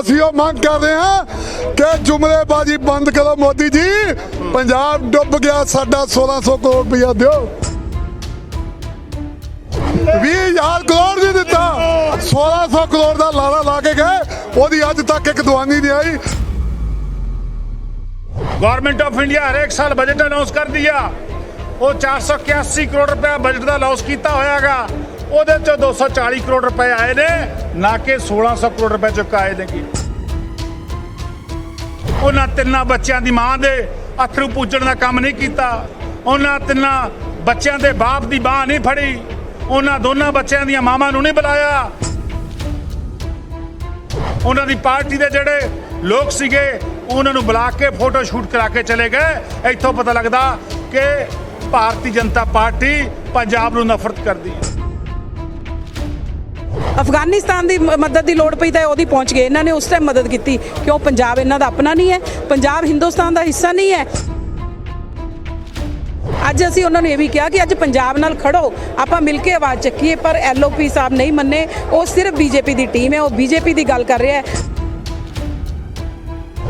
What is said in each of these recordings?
ਅਸੀਂ ਉਹ ਮੰਗ ਕਰਦੇ ਹਾਂ ਕਿ ਜੁਮਲੇਬਾਜ਼ੀ ਬੰਦ ਕਰੋ ਮੋਦੀ ਜੀ। ਪੰਜਾਬ ਡੁੱਬ ਗਿਆ, ਸਾਡਾ 1600 ਕਰੋੜ ਰੁਪਇਆ ਦਿਓ। 20000 ਕਰੋੜ ਨਹੀਂ ਦਿੱਤਾ। 1600 ਕਰੋੜ ਦਾ ਲਾਰਾ ਲਾ ਕੇ ਗਏ। ਉਹਦੀ ਅੱਜ ਤੱਕ ਇੱਕ ਦਵਾਨੀ ਨਹੀਂ ਆਈ। ਗਵਰਨਮੈਂਟ ਆਫ ਇੰਡੀਆ ਹਰ ਇੱਕ ਸਾਲ ਬਜਟ ਅਨਾਉਂਸ ਕਰਦੀ ਆ। ਉਹ 481 ਕਰੋੜ ਰੁਪਏ ਬਜਟ ਦਾ ਲਾਸ ਕੀਤਾ ਹੋਇਆਗਾ। ਉਹਦੇ ਚੋਂ 240 ਕਰੋੜ ਰੁਪਏ ਆਏ ਨੇ, ਨਾ ਕਿ 1600 ਕਰੋੜ ਰੁਪਏ ਚੁਕਾਏ ਨੇਗੇ। ਉਹਨਾਂ ਤਿੰਨਾਂ ਬੱਚਿਆਂ ਦੀ ਮਾਂ ਦੇ ਅਥਰੂ ਪੂਜਣ ਦਾ ਕੰਮ ਨਹੀਂ ਕੀਤਾ। ਉਹਨਾਂ ਤਿੰਨਾਂ ਬੱਚਿਆਂ ਦੇ ਬਾਪ ਦੀ ਬਾਹ ਨਹੀਂ ਫੜੀ। ਉਹਨਾਂ ਦੋਨਾਂ ਬੱਚਿਆਂ ਦੀਆਂ ਮਾਵਾਂ ਨੂੰ ਨਹੀਂ ਬੁਲਾਇਆ। ਉਹਨਾਂ ਦੀ ਪਾਰਟੀ ਦੇ ਜਿਹੜੇ ਲੋਕ ਸੀਗੇ, ਉਹਨਾਂ ਨੂੰ ਬੁਲਾ ਕੇ ਫੋਟੋ ਸ਼ੂਟ ਕਰਾ ਕੇ ਚਲੇ ਗਏ। ਇੱਥੋਂ ਪਤਾ ਲੱਗਦਾ ਕਿ ਭਾਰਤੀ ਜਨਤਾ ਪਾਰਟੀ ਪੰਜਾਬ ਨੂੰ ਨਫ਼ਰਤ ਕਰਦੀ ਹੈ। ਅਫਗਾਨਿਸਤਾਨ ਦੀ ਮਦਦ ਦੀ ਲੋੜ ਪਈ ਤਾਂ ਉਹਦੀ ਪਹੁੰਚ ਗਏ। ਇਹਨਾਂ ਨੇ ਉਸ ਟਾਈਮ ਮਦਦ ਕੀਤੀ ਕਿਉਂ ਪੰਜਾਬ ਇਹਨਾਂ ਦਾ ਆਪਣਾ ਨਹੀਂ ਹੈ, ਪੰਜਾਬ ਹਿੰਦੁਸਤਾਨ ਦਾ ਹਿੱਸਾ ਨਹੀਂ ਹੈ। ਅੱਜ ਅਸੀਂ ਉਹਨਾਂ ਨੂੰ ਇਹ ਵੀ ਕਿਹਾ ਕਿ ਅੱਜ ਪੰਜਾਬ ਨਾਲ ਖੜੋ, ਆਪਾਂ ਮਿਲ ਕੇ ਆਵਾਜ਼ ਚੱਕੀਏ, ਪਰ ਐਲਓਪੀ ਸਾਹਿਬ ਨਹੀਂ ਮੰਨੇ। ਉਹ ਸਿਰਫ ਬੀਜੇਪੀ ਦੀ ਟੀਮ ਹੈ, ਉਹ ਬੀਜੇਪੀ ਦੀ ਗੱਲ ਕਰ ਰਿਹਾ ਹੈ।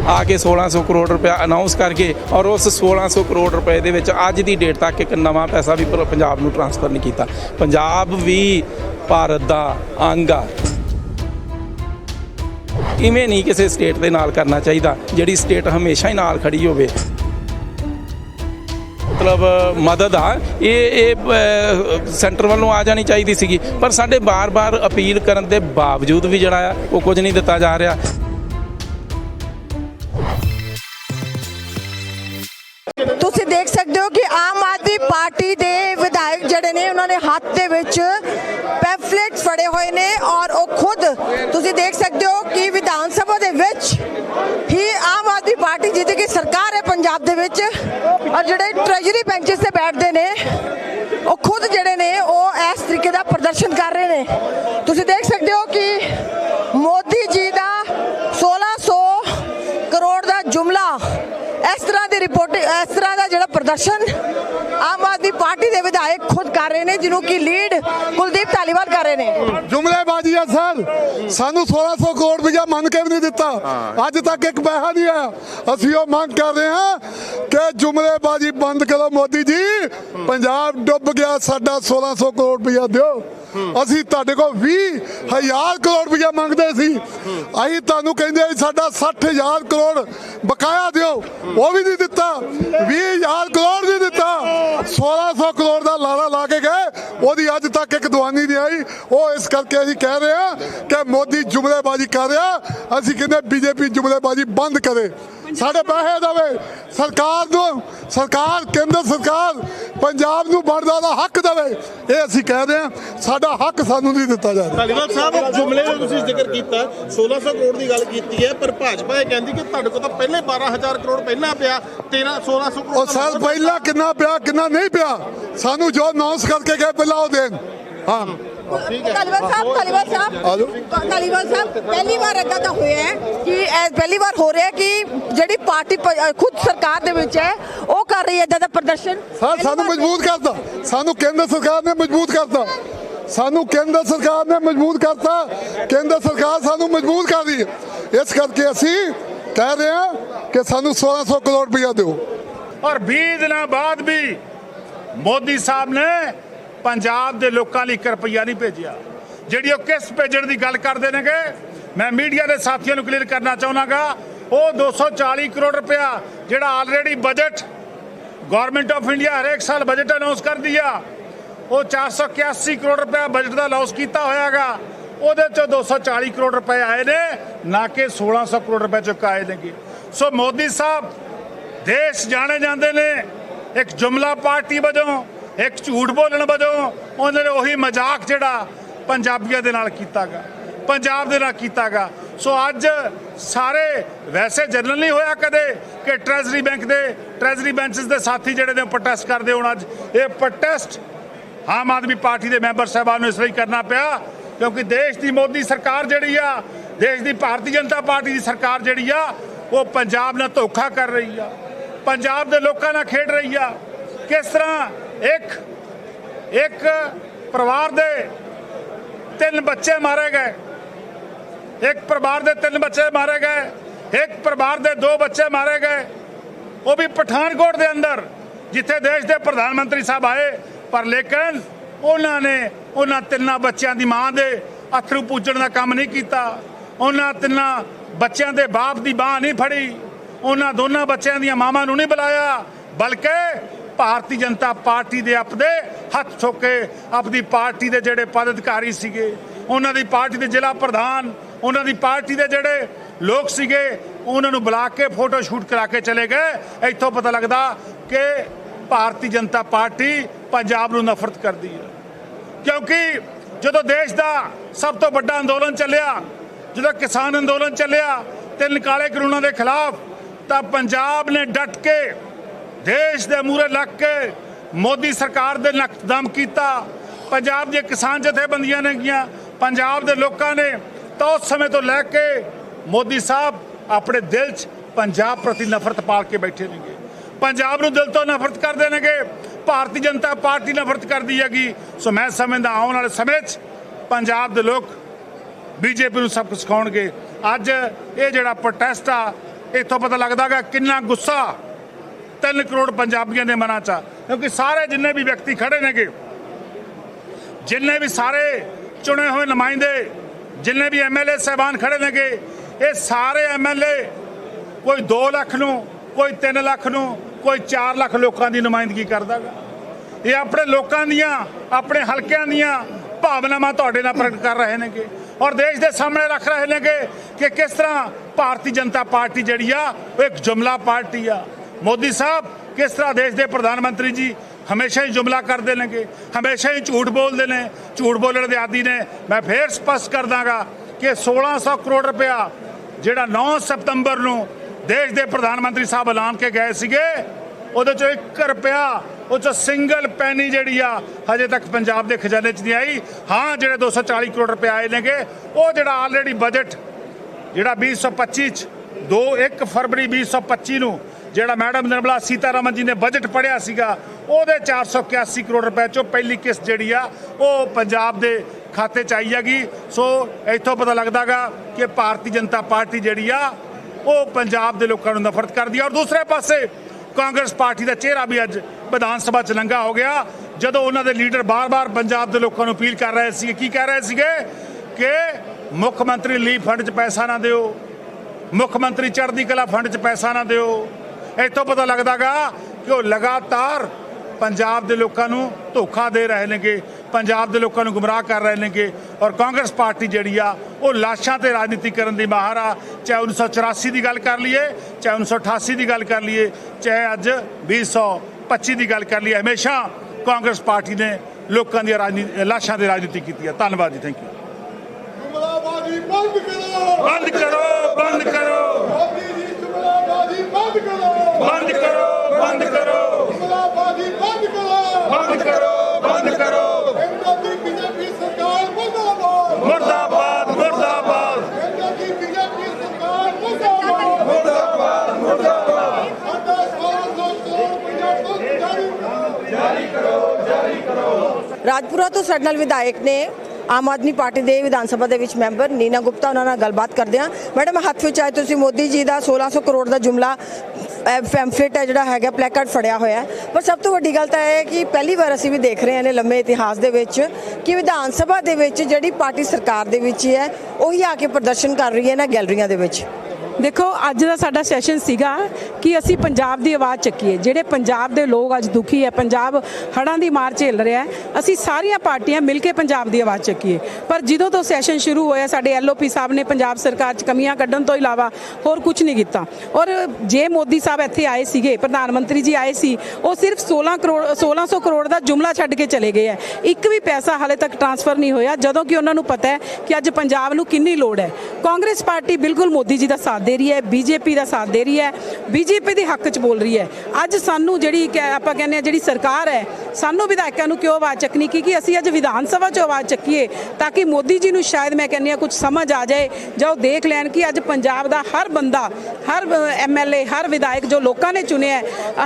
ਆ ਕੇ 1600 ਕਰੋੜ ਰੁਪਇਆ ਅਨਾਉਂਸ ਕਰਕੇ ਔਰ ਉਸ 1600 ਕਰੋੜ ਰੁਪਏ ਦੇ ਵਿੱਚ ਅੱਜ ਦੀ ਡੇਟ ਤੱਕ ਇੱਕ ਨਵਾਂ ਪੈਸਾ ਵੀ ਪੰਜਾਬ ਨੂੰ ਟਰਾਂਸਫਰ ਨਹੀਂ ਕੀਤਾ। ਪੰਜਾਬ ਵੀ ਭਾਰਤ ਦਾ ਅੰਗ ਆ। ਇਵੇਂ ਨਹੀਂ ਕਿਸੇ ਸਟੇਟ ਦੇ ਨਾਲ ਕਰਨਾ ਚਾਹੀਦਾ, ਜਿਹੜੀ ਸਟੇਟ ਹਮੇਸ਼ਾ ਹੀ ਨਾਲ ਖੜੀ ਹੋਵੇ। ਮਤਲਬ, ਮਦਦ ਆ। ਇਹ ਇਹ ਸੈਂਟਰ ਵੱਲੋਂ ਆ ਜਾਣੀ ਚਾਹੀਦੀ ਸੀਗੀ। ਪਰ ਸਾਡੇ ਬਾਰ-ਬਾਰ ਅਪੀਲ ਕਰਨ ਦੇ ਬਾਵਜੂਦ ਵੀ ਜਿਹੜਾ ਆ, ਉਹ ਕੁਝ ਨਹੀਂ ਦਿੱਤਾ ਜਾ ਰਿਹਾ। ਤੁਸੀਂ ਦੇਖ ਸਕਦੇ ਹੋ ਕਿ ਆਮ ਆਦਮੀ ਪਾਰਟੀ ਦੇ ਵਿਧਾਇਕ ਜਿਹੜੇ ਨੇ, ਉਹਨਾਂ ਨੇ ਹੱਥ ਦੇ ਵਿੱਚ ਪੈਫਲੇਟ ਫੜੇ ਹੋਏ ਨੇ ਔਰ ਉਹ ਖੁਦ ਤੁਸੀਂ ਦੇਖ ਸਕਦੇ ਹੋ ਕਿ ਵਿਧਾਨ ਸਭਾ ਦੇ ਵਿੱਚ ਹੀ ਆਮ ਆਦਮੀ ਪਾਰਟੀ ਜਿਹਦੀ ਕਿ ਸਰਕਾਰ ਹੈ ਪੰਜਾਬ ਦੇ ਵਿੱਚ। ਔਰ ਜਿਹੜੇ ਟ੍ਰੈਜਰੀ ਬੈਂਚਸ ਤੇ ਬੈਠਦੇ ਨੇ, ਉਹ ਖੁਦ ਜਿਹੜੇ ਨੇ, ਉਹ ਇਸ ਤਰੀਕੇ ਦਾ ਪ੍ਰਦਰਸ਼ਨ ਕਰ ਰਹੇ ਨੇ। ਤੁਸੀਂ ਦੇਖ ਸਕਦੇ ਹੋ ਕਿ ਮੋਦੀ ਜੀ ਦਾ ਇਸ ਤਰ੍ਹਾਂ ਦੀ ਰਿਪੋਰਟ ਇਸ ਤਰ੍ਹਾਂ ਦਾ ਜਿਹੜਾ ਪ੍ਰਦਰਸ਼ਨ ਆਮ ਆਦਮੀ ਪਾਰਟੀ ਦੇ ਵਿਧਾਇਕ ਖੁਦ ਕਰ ਰਹੇ ਨੇ ਜਿਹਨੂੰ ਕਿ ਲੀਡ ਕੁਲਦੀਪ ਧਾਲੀਵਾਲ ਕਰ ਰਹੇ ਨੇ। ਜੁਮਲੇਬਾਜ਼ੀ ਆ ਸਰ। ਸਾਨੂੰ 1600 ਕਰੋੜ ਰੁਪਇਆ ਮੰਨ ਕੇ ਵੀ ਨਹੀਂ ਦਿੱਤਾ। ਅੱਜ ਤੱਕ ਇੱਕ ਪੈਸਾ ਨਹੀਂ ਆਇਆ। ਅਸੀਂ ਉਹ ਮੰਗ ਕਰ ਰਹੇ ਹਾਂ ਕਿ ਜੁਮਲੇਬਾਜ਼ੀ ਬੰਦ ਕਰੋ ਮੋਦੀ ਜੀ। ਪੰਜਾਬ ਡੁੱਬ ਗਿਆ, ਸਾਡਾ 1600 ਕਰੋੜ ਰੁਪਇਆ ਦਿਓ। ਅਸੀਂ ਤੁਹਾਡੇ ਕੋਲ 20000 ਕਰੋੜ ਰੁਪਇਆ ਮੰਗਦੇ ਸੀ। ਅਸੀਂ ਤੁਹਾਨੂੰ ਕਹਿੰਦੇ ਸੀ, ਸਾਡਾ 60000 ਕਰੋੜ ਬਕਾਇਆ ਦਿਓ। ਉਹ ਵੀ ਨਹੀਂ ਦਿੱਤਾ। 20000 ਕਰੋੜ ਨਹੀਂ ਦਿੱਤਾ। 1600 ਕਰੋੜ ਦਾ ਲਾਰਾ ਲਾ ਕੇ ਗਏ। ਉਹਦੀ ਅੱਜ ਤੱਕ ਇੱਕ ਦਵਾਨੀ ਨਹੀਂ ਆਈ। ਉਹ ਇਸ ਕਰਕੇ ਅਸੀਂ ਕਹਿ ਰਹੇ ਹਾਂ ਕਿ ਮੋਦੀ ਜੁਮਲੇਬਾਜ਼ੀ ਕਰ ਰਿਹਾ। ਅਸੀਂ ਕਹਿੰਦੇ ਬੀਜੇਪੀ ਜੁਮਲੇਬਾਜ਼ੀ ਬੰਦ ਕਰੇ। ਸਾਡੇ ਪੈਸੇ ਦੇਵੇ। ਸਰਕਾਰ ਨੂੰ ਸਰਕਾਰ ਕੇਂਦਰ ਸਰਕਾਰ ਪੰਜਾਬ ਨੂੰ ਬਣਦਾ ਦਾ ਹੱਕ ਦੇਵੇ। ਇਹ ਅਸੀਂ ਕਹਿ ਰਹੇ ਹਾਂ ਸਾਡਾ ਹੱਕ ਸਾਨੂੰ ਨਹੀਂ ਦਿੱਤਾ ਜਾ ਰਿਹਾ। ਧਾਲੀਵਾਲ ਸਾਹਿਬ ਜੁਮਲੇ ਦਾ ਤੁਸੀਂ ਜ਼ਿਕਰ ਕੀਤਾ 1600 ਕਰੋੜ ਦੀ ਗੱਲ ਕੀਤੀ ਹੈ ਪਰ ਭਾਜਪਾ ਇਹ ਕਹਿੰਦੀ ਕਿ ਤੁਹਾਡੇ ਕੋਲ ਤਾਂ ਪਹਿਲੇ 12000 ਕਰੋੜ ਪਹਿਲਾਂ ਪਿਆ 13 1600 ਕਰੋੜ ਉਹ ਸਾਲ ਪਹਿਲਾਂ ਕਿੰਨਾ ਪਿਆ ਕਿੰਨਾ ਨਹੀਂ ਪਿਆ? ਸਾਨੂੰ ਜੋ ਅਨਾਉਂਸ ਕਰਕੇ ਗਏ ਪਹਿਲਾਂ ਉਹ ਦੇਣ। ਹਾਂ। ਧਾਲੀਵਾਲ ਸਾਹਿਬ ਧਾਲੀਵਾਲ ਸਾਹਿਬ। ਆ ਜਾਓ। ਧਾਲੀਵਾਲ ਸਾਹਿਬ ਪਹਿਲੀ ਵਾਰ ਏਦਾਂ ਦਾ ਹੋਇਆ ਹੈ ਕਿ ਇਹ ਪਹਿਲੀ ਵਾਰ ਹੋ ਰਿਹਾ ਕਿ ਜਿਹੜੀ ਪਾਰਟੀ ਪ- ਅ, ਖੁਦ ਸਰਕਾਰ ਦੇ ਵਿੱਚ ਹੈ ਉਹ ਕਰ ਰਹੀ ਹੈ ਏਦਾਂ ਦਾ ਪ੍ਰਦਰਸ਼ਨ? ਸਰ ਪਹਿਲੀ ਸਾਨੂੰ ਵਾਰ ਮਜਬੂਤ ਕਰਤਾ। ਸਾਨੂੰ ਕੇਂਦਰ ਸਰਕਾਰ ਨੇ ਮਜਬੂਤ ਕਰਤਾ। ਸਾਨੂੰ ਕੇਂਦਰ ਸਰਕਾਰ ਨੇ ਮਜਬੂਤ ਕਰਤਾ। ਕੇਂਦਰ ਸਰਕਾਰ ਸਾਨੂੰ ਮਜਬੂਤ ਕਰ ਰਹੀ ਹੈ। ਇਸ ਕਰਕੇ ਅਸੀਂ ਕਹਿ ਰਹੇ ਹਾਂ ਕਿ ਸਾਨੂੰ 1600 ਕਰੋੜ ਰੁਪਇਆ ਦਿਓ। ਔਰ 20 ਦਿਨਾਂ ਬਾਅਦ ਵੀ ਮੋਦੀ ਸਾਹਿਬ ਨੇ ਪੰਜਾਬ ਦੇ ਲੋਕਾਂ ਲਈ ਇੱਕ ਰੁਪਈਆ ਨਹੀਂ ਭੇਜਿਆ। ਜਿਹੜੀ ਉਹ ਕਿਸ ਭੇਜਣ ਦੀ ਗੱਲ ਕਰਦੇ ਨੇਗੇ, ਮੈਂ ਮੀਡੀਆ ਦੇ ਸਾਥੀਆਂ ਨੂੰ ਕਲੀਅਰ ਕਰਨਾ ਚਾਹੁੰਦਾਗਾ ਉਹ 240 ਕਰੋੜ ਰੁਪਇਆ ਜਿਹੜਾ already budget government of India ਹਰੇਕ ਸਾਲ ਬਜਟ ਅਨਾਉਂਸ ਕਰਦੀ ਆ, ਉਹ 481 ਕਰੋੜ ਰੁਪਇਆ ਬਜਟ ਦਾ ਲਾਸ ਕੀਤਾ ਹੋਇਆਗਾ। ਉਹਦੇ ਚੋਂ 240 ਕਰੋੜ ਰੁਪਏ ਆਏ ਨੇ, ਨਾ ਕਿ 1600 ਕਰੋੜ ਰੁਪਏ ਚੁੱਕ ਆਏ ਨੇਗੇ। ਸੋ ਮੋਦੀ ਸਾਹਿਬ, ਦੇਸ਼ ਜਾਣੇ ਜਾਂਦੇ ਨੇ, ਇੱਕ ਜੁਮਲਾ ਪਾਰਟੀ ਵਜੋਂ ਇੱਕ ਝੂਠ ਬੋਲਣ ਵਜੋਂ ਉਹਨਾਂ ਨੇ ਉਹੀ ਮਜ਼ਾਕ ਜਿਹੜਾ ਪੰਜਾਬੀਆਂ ਦੇ ਨਾਲ ਕੀਤਾਗਾ, ਪੰਜਾਬ ਦੇ ਨਾਲ ਕੀਤਾਗਾ। ਸੋ ਅੱਜ ਸਾਰੇ ਵੈਸੇ ਜਨਰਲ ਨਹੀਂ ਹੋਇਆ ਕਦੇ ਕਿ ਟ੍ਰੈਜਰੀ ਬੈਂਕ ਦੇ ਟ੍ਰੈਜਰੀ ਬੈਂਚਸ ਦੇ ਸਾਥੀ ਜਿਹੜੇ ਨੇ ਪ੍ਰੋਟੈਸਟ ਕਰਦੇ ਹੋਣ ਅੱਜ। ਇਹ ਪ੍ਰੋਟੈਸਟ ਆਮ ਆਦਮੀ ਪਾਰਟੀ ਦੇ ਮੈਂਬਰ ਸਾਹਿਬਾਨ ਨੂੰ ਇਸ ਲਈ ਕਰਨਾ ਪਿਆ, ਕਿਉਂਕਿ ਦੇਸ਼ ਦੀ ਮੋਦੀ ਸਰਕਾਰ ਜਿਹੜੀ ਆ, ਦੇਸ਼ ਦੀ ਭਾਰਤੀ ਜਨਤਾ ਪਾਰਟੀ ਦੀ ਸਰਕਾਰ ਜਿਹੜੀ ਆ, ਉਹ ਪੰਜਾਬ ਨਾਲ ਧੋਖਾ ਕਰ ਰਹੀ ਆ। ਪੰਜਾਬ ਦੇ ਲੋਕਾਂ ਨਾਲ ਖੇਡ ਰਹੀ ਆ। ਕਿਸ ਤਰ੍ਹਾਂ ਇੱਕ ਇੱਕ ਪਰਿਵਾਰ ਦੇ ਤਿੰਨ ਬੱਚੇ ਮਾਰੇ ਗਏ। ਇੱਕ ਪਰਿਵਾਰ ਦੇ ਤਿੰਨ ਬੱਚੇ ਮਾਰੇ ਗਏ, ਇੱਕ ਪਰਿਵਾਰ ਦੇ ਦੋ ਬੱਚੇ ਮਾਰੇ ਗਏ। ਉਹ ਵੀ ਪਠਾਨਕੋਟ ਦੇ ਅੰਦਰ, ਜਿੱਥੇ ਦੇਸ਼ ਦੇ ਪ੍ਰਧਾਨ ਮੰਤਰੀ ਸਾਹਿਬ ਆਏ। ਪਰ ਲੇਕਿਨ ਉਹਨਾਂ ਨੇ ਉਹਨਾਂ ਤਿੰਨਾਂ ਬੱਚਿਆਂ ਦੀ ਮਾਂ ਦੇ ਅਥਰੂ ਪੂਜਣ ਦਾ ਕੰਮ ਨਹੀਂ ਕੀਤਾ। ਉਹਨਾਂ ਤਿੰਨਾਂ ਬੱਚਿਆਂ ਦੇ ਬਾਪ ਦੀ ਬਾਹ ਨਹੀਂ ਫੜੀ। ਉਹਨਾਂ ਦੋਨਾਂ ਬੱਚਿਆਂ ਦੀਆਂ ਮਾਵਾਂ ਨੂੰ ਨਹੀਂ ਬੁਲਾਇਆ। ਬਲਕਿ ਭਾਰਤੀ ਜਨਤਾ ਪਾਰਟੀ ਦੇ ਆਪਦੇ ਹੱਥ ਠੋਕੇ ਆਪਦੀ ਪਾਰਟੀ ਦੇ ਜਿਹੜੇ ਪਦ ਅਧਿਕਾਰੀ ਸੀਗੇ, ਉਹਨਾਂ ਦੀ ਪਾਰਟੀ ਦੇ ਜ਼ਿਲ੍ਹਾ ਪ੍ਰਧਾਨ, ਉਹਨਾਂ ਦੀ ਪਾਰਟੀ ਦੇ ਜਿਹੜੇ ਲੋਕ ਸੀਗੇ, ਉਹਨਾਂ ਨੂੰ ਬੁਲਾ ਕੇ ਫੋਟੋ ਸ਼ੂਟ ਕਰਾ ਕੇ ਚਲੇ ਗਏ। ਇੱਥੋਂ ਪਤਾ ਲੱਗਦਾ ਕਿ ਭਾਰਤੀ ਜਨਤਾ ਪਾਰਟੀ ਪੰਜਾਬ ਨੂੰ ਨਫ਼ਰਤ ਕਰਦੀ ਹੈ। ਕਿਉਂਕਿ ਜਦੋਂ ਦੇਸ਼ ਦਾ ਸਭ ਤੋਂ ਵੱਡਾ ਅੰਦੋਲਨ ਚੱਲਿਆ, ਜਦੋਂ ਕਿਸਾਨ ਅੰਦੋਲਨ ਚੱਲਿਆ, ਤਿੰਨ ਕਾਲੇ ਕਾਨੂੰਨਾਂ ਦੇ ਖਿਲਾਫ, ਤਾਂ ਪੰਜਾਬ ਨੇ ਡਟ ਕੇ ਦੇਸ਼ ਦੇ ਮੂਹਰੇ ਲੱਗ ਕੇ ਮੋਦੀ ਸਰਕਾਰ ਦੇ ਨਕਦਮ ਕੀਤਾ। ਪੰਜਾਬ ਦੀਆਂ ਕਿਸਾਨ ਜਥੇਬੰਦੀਆਂ ਨੇ ਕੀਆਂ ਪੰਜਾਬ ਦੇ ਲੋਕਾਂ ਨੇ ਤਾਂ ਉਸ ਸਮੇਂ ਤੋਂ ਲੈ ਕੇ ਮੋਦੀ ਸਾਹਿਬ ਆਪਣੇ ਦਿਲ 'ਚ ਪੰਜਾਬ ਪ੍ਰਤੀ ਨਫ਼ਰਤ ਪਾਲ ਕੇ ਬੈਠੇ ਨੇਗੇ। ਪੰਜਾਬ ਨੂੰ ਦਿਲ ਤੋਂ ਨਫ਼ਰਤ ਕਰਦੇ ਨੇਗੇ, ਭਾਰਤੀ ਜਨਤਾ ਪਾਰਟੀ ਨਫ਼ਰਤ ਕਰਦੀ ਹੈਗੀ। ਸੋ ਮੈਂ ਸਮਝਦਾ ਆਉਣ ਵਾਲੇ ਸਮੇਂ 'ਚ ਪੰਜਾਬ ਦੇ ਲੋਕ ਬੀਜੇਪੀ ਨੂੰ ਸਭ ਸਬਕ ਸਿਖਾਉਣਗੇ। ਅੱਜ ਇਹ ਜਿਹੜਾ ਪ੍ਰੋਟੈਸਟ ਆ, ਇੱਥੋਂ ਪਤਾ ਲੱਗਦਾਗਾ ਕਿੰਨਾ ਗੁੱਸਾ 3 ਕਰੋੜ ਪੰਜਾਬੀਆਂ ਦੇ ਮਨਾਂ 'ਚ ਆ। ਕਿਉਂਕਿ ਸਾਰੇ ਜਿੰਨੇ ਵੀ ਵਿਅਕਤੀ ਖੜੇ ਨੇਗੇ, ਜਿੰਨੇ ਵੀ ਸਾਰੇ ਚੁਣੇ ਹੋਏ ਨੁਮਾਇੰਦੇ, ਜਿੰਨੇ ਵੀ ਐਮਐਲਏ ਸਹਿਬਾਨ ਖੜੇ ਨੇਗੇ, ਇਹ ਸਾਰੇ ਐਮਐਲਏ ਕੋਈ 2 ਲੱਖ ਨੂੰ, ਕੋਈ 3 ਲੱਖ ਨੂੰ, ਕੋਈ 4 ਲੱਖ ਲੋਕਾਂ ਦੀ ਨੁਮਾਇੰਦਗੀ ਕਰਦਾਗਾ। ਇਹ ਆਪਣੇ ਲੋਕਾਂ ਦੀਆਂ, ਆਪਣੇ ਹਲਕਿਆਂ ਦੀਆਂ ਭਾਵਨਾਵਾਂ ਤੁਹਾਡੇ ਨਾਲ ਪ੍ਰਗਟ ਕਰ ਰਹੇ ਨੇਗੇ ਔਰ ਦੇਸ਼ ਦੇ ਸਾਹਮਣੇ ਰੱਖ ਰਹੇ ਨੇਗੇ ਕਿ ਕਿਸ ਤਰ੍ਹਾਂ ਭਾਰਤੀ ਜਨਤਾ ਪਾਰਟੀ ਜਿਹੜੀ ਆ, ਉਹ ਇੱਕ ਜੁਮਲਾ ਪਾਰਟੀ ਆ। ਮੋਦੀ ਸਾਹਿਬ, ਕਿਸ ਤਰ੍ਹਾਂ ਦੇਸ਼ ਦੇ ਪ੍ਰਧਾਨ ਮੰਤਰੀ ਜੀ ਹਮੇਸ਼ਾ ਹੀ ਜੁਮਲਾ ਕਰਦੇ ਨੇਗੇ, ਹਮੇਸ਼ਾ ਹੀ ਝੂਠ ਬੋਲਦੇ ਨੇ, ਝੂਠ ਬੋਲਣ ਦੇ ਆਦੀ ਨੇ। ਮੈਂ ਫੇਰ ਸਪਸ਼ਟ ਕਰ ਦਾਂਗਾ ਕਿ 1600 ਕਰੋੜ ਰੁਪਇਆ ਜਿਹੜਾ 9 ਸਤੰਬਰ ਨੂੰ ਦੇਸ਼ ਦੇ ਪ੍ਰਧਾਨ ਮੰਤਰੀ ਸਾਹਿਬ ਐਲਾਨ ਕੇ ਗਏ ਸੀਗੇ, ਉਹਦੇ ਚੋਂ 1 ਰੁਪਇਆ, ਉਹ ਚੋਂ ਸਿੰਗਲ ਪੈਨੀ ਜਿਹੜੀ ਆ, ਹਜੇ ਤੱਕ ਪੰਜਾਬ ਦੇ ਖਜ਼ਾਨੇ 'ਚ ਨਹੀਂ ਆਈ। ਹਾਂ, ਜਿਹੜੇ 240 ਕਰੋੜ ਰੁਪਏ ਆਏ ਨੇਗੇ, ਉਹ ਜਿਹੜਾ ਆਲਰੇਡੀ ਬਜਟ ਜਿਹੜਾ 2025 ਚ 2 1 ਫਰਵਰੀ 2025 ਨੂੰ ਜਿਹੜਾ ਮੈਡਮ ਨਿਰਮਲਾ ਸੀਤਾਰਮਨ ਜੀ ਨੇ ਬਜਟ ਪੜਿਆ ਸੀਗਾ, ਉਹਦੇ 481 ਕਰੋੜ ਰੁਪਏ ਚੋਂ ਪਹਿਲੀ ਕਿਸ਼ਤ ਜਿਹੜੀ ਆ, ਉਹ ਪੰਜਾਬ ਦੇ ਖਾਤੇ ਚ ਆਈ ਹੈਗੀ। ਸੋ ਇੱਥੋਂ ਪਤਾ ਲੱਗਦਾਗਾ ਕਿ ਭਾਰਤੀ ਜਨਤਾ ਪਾਰਟੀ ਜਿਹੜੀ ਆ, ਉਹ ਪੰਜਾਬ ਦੇ ਲੋਕਾਂ ਨੂੰ ਨਫ਼ਰਤ ਕਰਦੀ ਆ। ਔਰ ਦੂਸਰੇ ਪਾਸੇ ਕਾਂਗਰਸ ਪਾਰਟੀ ਦਾ ਚਿਹਰਾ ਵੀ ਅੱਜ ਵਿਧਾਨ ਸਭਾ ਚ ਨੰਗਾ ਹੋ ਗਿਆ। ਜਦੋਂ ਉਹਨਾਂ ਦੇ ਲੀਡਰ ਬਾਰ-ਬਾਰ ਪੰਜਾਬ ਦੇ ਲੋਕਾਂ ਨੂੰ ਅਪੀਲ ਕਰ ਰਹੇ ਸੀ ਕੀ ਕਹਿ ਰਹੇ ਸੀਗੇ? ਕਿ ਮੁੱਖ ਮੰਤਰੀ ਲੀਫ ਫੰਡ 'ਚ ਪੈਸਾ ਨਾ ਦਿਓ, ਮੁੱਖ ਮੰਤਰੀ ਚੜ੍ਹਦੀ ਕਲਾ ਫੰਡ 'ਚ ਪੈਸਾ ਨਾ ਦਿਓ ਇੱਥੋਂ ਪਤਾ ਲੱਗਦਾਗਾ ਕਿ ਉਹ ਲਗਾਤਾਰ ਪੰਜਾਬ ਦੇ ਲੋਕਾਂ ਨੂੰ ਧੋਖਾ ਦੇ ਰਹੇ ਨੇਗੇ ਪੰਜਾਬ ਦੇ ਲੋਕਾਂ ਨੂੰ ਗੁੰਮਰਾਹ ਕਰ ਰਹੇ ਨੇਗੇ ਔਰ ਕਾਂਗਰਸ ਪਾਰਟੀ ਜਿਹੜੀ ਆ ਉਹ ਲਾਸ਼ਾਂ ਤੇ ਰਾਜਨੀਤੀ ਕਰਨ ਦੀ ਮਾਹਰ ਆ। ਚਾਹੇ 1984 ਦੀ ਗੱਲ ਕਰ ਲਈਏ ਚਾਹੇ 1988 ਦੀ ਗੱਲ ਕਰ ਲਈਏ ਚਾਹੇ ਅੱਜ 2025 ਦੀ ਗੱਲ ਕਰ ਲਈਏ ਹਮੇਸ਼ਾ ਕਾਂਗਰਸ ਪਾਰਟੀ ਨੇ ਲੋਕਾਂ ਦੀ ਰਾਜਨੀਤੀ ਲਾਸ਼ਾਂ ਦੀ ਰਾਜਨੀਤੀ ਕੀਤੀ ਹੈ ਧੰਨਵਾਦ ਜੀ ਥੈਂਕ ਯੂ ਬੰਦ ਕਰੋ ਬੰਦ ਕਰੋ। ਬੰਦ ਕਰੋ। ਮੋਦੀ ਜੀ ਜੁਮਲਾਬਾਜ਼ੀ ਬੰਦ ਕਰੋ। ਬੰਦ ਕਰੋ ਬੰਦ ਕਰੋ। ਜੁਮਲਾਬਾਜ਼ੀ ਬੰਦ ਕਰੋ। ਬੰਦ ਕਰੋ ਬੰਦ ਕਰੋ। ਇਹਨਾਂ ਦੀ ਬੀਜੇਪੀ ਸਰਕਾਰ ਮੁਰਦਾਬਾਦ। ਮੁਰਦਾਬਾਦ ਮੁਰਦਾਬਾਦ। ਇਹਨਾਂ ਦੀ ਬੀਜੇਪੀ ਸਰਕਾਰ ਮੁਰਦਾਬਾਦ। ਮੁਰਦਾਬਾਦ ਮੁਰਦਾਬਾਦ। ਸਾਡਾ ਸਾਰਾ ਦੋਸਤੋ ਪੰਜਾਬ ਤੋਂ ਜਾਰੀ ਰਾਜਪੁਰਾ ਤੋਂ ਸਾਡੇ ਨਾਲ ਵਿਧਾਇਕ ਨੇ ਆਮ ਆਦਮੀ ਪਾਰਟੀ ਦੇ ਵਿਧਾਨ ਸਭਾ ਦੇ ਵਿੱਚ ਮੈਂਬਰ ਨੀਨਾ ਗੁਪਤਾ ਉਹਨਾਂ ਨਾਲ ਗੱਲਬਾਤ ਕਰਦੇ ਹਾਂ। ਮੈਡਮ, ਹੱਥ ਵਿੱਚ ਆਏ ਤੁਸੀਂ ਮੋਦੀ ਜੀ ਦਾ 1600 ਕਰੋੜ ਦਾ ਜੁਮਲਾ ਪੈਂਫਲੇਟ ਹੈ ਜਿਹੜਾ ਹੈਗਾ, ਪਲੈਕਾਰਡ ਫੜਿਆ ਹੋਇਆ ਪਰ ਸਭ ਤੋਂ ਵੱਡੀ ਗੱਲ ਤਾਂ ਇਹ ਹੈ ਕਿ ਪਹਿਲੀ ਵਾਰ ਅਸੀਂ ਵੀ ਦੇਖ ਰਹੇ ਹਾਂ ਨੇ ਲੰਮੇ ਇਤਿਹਾਸ ਦੇ ਵਿੱਚ ਕਿ ਵਿਧਾਨ ਸਭਾ ਦੇ ਵਿੱਚ ਜਿਹੜੀ ਪਾਰਟੀ ਸਰਕਾਰ ਦੇ ਵਿੱਚ ਹੀ ਹੈ, ਉਹੀ ਆ ਕੇ ਪ੍ਰਦਰਸ਼ਨ ਕਰ ਰਹੀ ਹੈ ਨਾ ਗੈਲਰੀਆਂ ਦੇ ਵਿੱਚ। ਦੇਖੋ, ਅੱਜ ਦਾ ਸਾਡਾ ਸੈਸ਼ਨ ਸੀਗਾ ਕਿ ਅਸੀਂ ਪੰਜਾਬ ਦੀ ਆਵਾਜ਼ ਚੱਕੀਏ। ਜਿਹੜੇ ਪੰਜਾਬ ਦੇ ਲੋਕ ਅੱਜ ਦੁਖੀ ਹੈ, ਪੰਜਾਬ ਹੜ੍ਹਾਂ ਦੀ ਮਾਰ ਝੇਲ ਰਿਹਾ ਅਸੀਂ ਸਾਰੀਆਂ ਪਾਰਟੀਆਂ ਮਿਲ ਕੇ ਪੰਜਾਬ ਦੀ ਆਵਾਜ਼ ਚੱਕੀਏ। ਪਰ ਜਦੋਂ ਤੋਂ ਸੈਸ਼ਨ ਸ਼ੁਰੂ ਹੋਇਆ, ਸਾਡੇ ਐਲਓਪੀ ਸਾਹਿਬ ਨੇ ਪੰਜਾਬ ਸਰਕਾਰ 'ਚ ਕਮੀਆਂ ਕੱਢਣ ਤੋਂ ਇਲਾਵਾ ਹੋਰ ਕੁਝ ਨਹੀਂ ਕੀਤਾ। ਔਰ ਜੇ ਮੋਦੀ ਸਾਹਿਬ ਇੱਥੇ ਆਏ ਸੀਗੇ, ਪ੍ਰਧਾਨ ਮੰਤਰੀ ਜੀ ਆਏ ਸੀ, ਉਹ ਸਿਰਫ 16 ਕਰੋੜ 1600 ਕਰੋੜ ਦਾ ਜੁਮਲਾ ਛੱਡ ਕੇ ਚਲੇ ਗਏ ਹੈ। ਇੱਕ ਵੀ ਪੈਸਾ ਹਾਲੇ ਤੱਕ ਟਰਾਂਸਫਰ ਨਹੀਂ ਹੋਇਆ, ਜਦੋਂ ਕਿ ਉਹਨਾਂ ਨੂੰ ਪਤਾ ਹੈ ਕਿ ਅੱਜ ਪੰਜਾਬ ਨੂੰ ਕਿੰਨੀ ਲੋੜ ਹੈ। ਕਾਂਗਰਸ ਪਾਰਟੀ ਬਿਲਕੁਲ ਮੋਦੀ ਜੀ ਦਾ ਸਾਥ ਦੇ ਰਹੀ ਹੈ, ਬੀਜੇਪੀ ਦਾ ਸਾਥ ਦੇ ਰਹੀ ਹੈ, ਬੀਜੇਪੀ ਦੇ ਹੱਕ 'ਚ ਬੋਲ ਰਹੀ ਹੈ। ਅੱਜ ਸਾਨੂੰ ਜਿਹੜੀ ਆਪਾਂ ਕਹਿੰਦੇ ਆ ਜਿਹੜੀ ਸਰਕਾਰ ਹੈ, ਸਾਨੂੰ ਵਿਧਾਇਕਾਂ ਨੂੰ ਕਿਉਂ ਆਵਾਜ਼ ਚੱਕਣੀ? ਕੀ ਕਿ ਅਸੀਂ ਅੱਜ ਵਿਧਾਨ ਸਭਾ 'ਚ ਆਵਾਜ਼ ਚੱਕੀਏ ਤਾਂ ਕਿ ਮੋਦੀ ਜੀ ਨੂੰ ਸ਼ਾਇਦ ਮੈਂ ਕਹਿੰਦੀ ਹਾਂ ਕੁਝ ਸਮਝ ਆ ਜਾਏ, ਜਾਂ ਉਹ ਦੇਖ ਲੈਣ ਕਿ ਅੱਜ ਪੰਜਾਬ ਦਾ ਹਰ ਬੰਦਾ, ਹਰ ਐਮਐਲਏ ਹਰ ਵਿਧਾਇਕ ਜੋ ਲੋਕਾਂ ਨੇ ਚੁਣਿਆ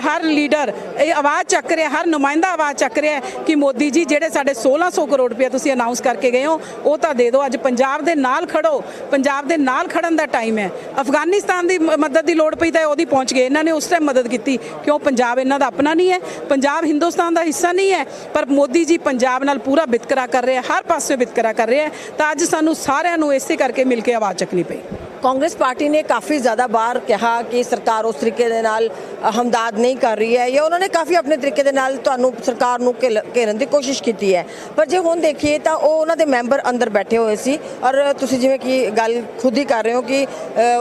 ਹਰ ਲੀਡਰ ਇਹ ਆਵਾਜ਼ ਚੱਕ ਰਿਹਾ, ਹਰ ਨੁਮਾਇੰਦਾ ਆਵਾਜ਼ ਚੱਕ ਰਿਹਾ ਕਿ ਮੋਦੀ ਜੀ ਜਿਹੜੇ ਸਾਡੇ 1600 ਕਰੋੜ ਰੁਪਏ ਤੁਸੀਂ ਅਨਾਉਂਸ ਕਰਕੇ ਗਏ ਹੋ, ਉਹ ਤਾਂ ਦੇ ਦਿਓ। ਅੱਜ ਪੰਜਾਬ ਦੇ ਨਾਲ ਖੜੋ, ਪੰਜਾਬ ਦੇ ਨਾਲ ਖੜਨ ਦਾ ਟਾਈਮ ਹੈ। ਅਫਗਾਨਿਸਤਾਨ ਦੀ ਮ- ਮਦਦ ਦੀ ਲੋੜ ਪਈ ਤਾਂ ਉਹਦੀ ਪਹੁੰਚ ਗਏ। ਇਹਨਾਂ ਨੇ ਉਸ ਟਾਈਮ ਮਦਦ ਕੀਤੀ। ਕਿਉਂ? ਪੰਜਾਬ ਇਹਨਾਂ ਦਾ ਆਪਣਾ ਨਹੀਂ ਹੈ। ਪੰਜਾਬ ਹਿੰਦੁਸਤਾਨ ਦਾ ਹਿੱਸਾ ਨਹੀਂ ਹੈ। ਪਰ ਮੋਦੀ ਜੀ ਪੰਜਾਬ ਨਾਲ ਪੂਰਾ ਵਿਤਕਰਾ ਕਰ ਰਿਹਾ ਹਰ ਪਾਸੇ ਵਿਤਕਰਾ ਕਰ ਰਿਹਾ ਤਾਂ ਅੱਜ ਸਾਨੂੰ ਸਾਰਿਆਂ ਨੂੰ ਇਸੇ ਕਰਕੇ ਮਿਲ ਕੇ ਆਵਾਜ਼ ਚੱਕਣੀ ਪਈ। ਕਾਂਗਰਸ ਪਾਰਟੀ ਨੇ ਕਾਫੀ ਜ਼ਿਆਦਾ ਬਾਹਰ ਕਿਹਾ ਕਿ ਸਰਕਾਰ ਉਸ ਤਰੀਕੇ ਦੇ ਨਾਲ ਹਮਦਾਦ ਨਹੀਂ ਕਰ ਰਹੀ ਹੈ ਜਾਂ ਉਹਨਾਂ ਨੇ ਕਾਫੀ ਆਪਣੇ ਤਰੀਕੇ ਦੇ ਨਾਲ ਤੁਹਾਨੂੰ ਸਰਕਾਰ ਨੂੰ ਘੇਲ- ਘੇਰਨ ਦੀ ਕੋਸ਼ਿਸ਼ ਕੀਤੀ ਹੈ। ਪਰ ਜੇ ਹੁਣ ਦੇਖੀਏ ਤਾਂ ਉਹ ਉਹਨਾਂ ਦੇ ਮੈਂਬਰ ਅੰਦਰ ਬੈਠੇ ਹੋਏ ਸੀ ਔਰ ਤੁਸੀਂ ਜਿਵੇਂ ਕਿ ਗੱਲ ਖੁਦ ਹੀ ਕਰ ਰਹੇ ਹੋ ਕਿ